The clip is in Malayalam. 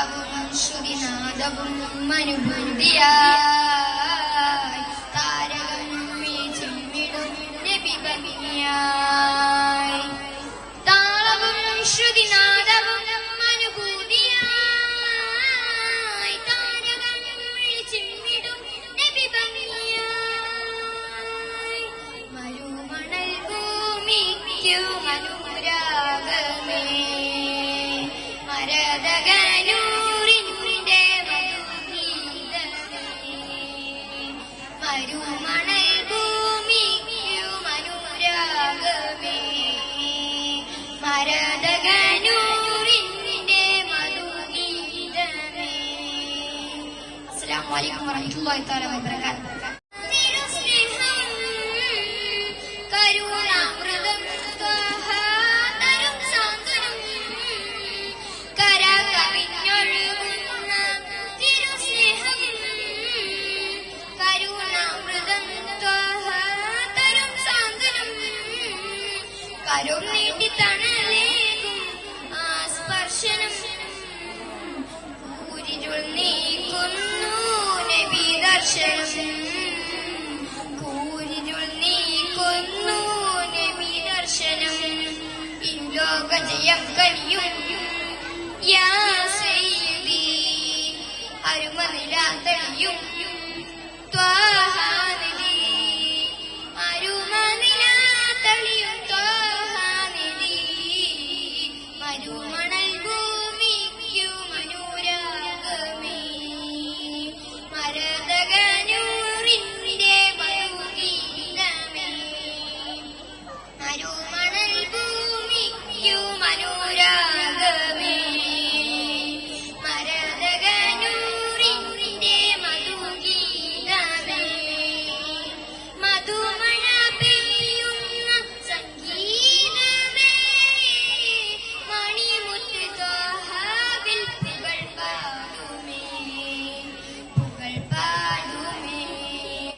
താളവും ശ്രുതിനാദവും അനുഭൂതിയായി താരകം ചിമ്മിടും നബി ഭംഗിയായി. താളവും ശ്രുതിനാദവും അനുഭൂതിയായി താരകം ചിമ്മിടും നബി ഭംഗിയായി. മരുമണൽ ഭൂമിക്കു അനുരാഗമേ തിരുസ്നേഹം കരുണാമൃതം തരും സാന്ത്വനം കരും നീട്ടി തണലേകും ആ സ്പർശനം ദോഷം കൂരിരുൾ നീക്കുന്നു നബി ദർശനം ഇല്ലോക ജയം കനിയും യാ സയ്യിദി അരുമ Maru.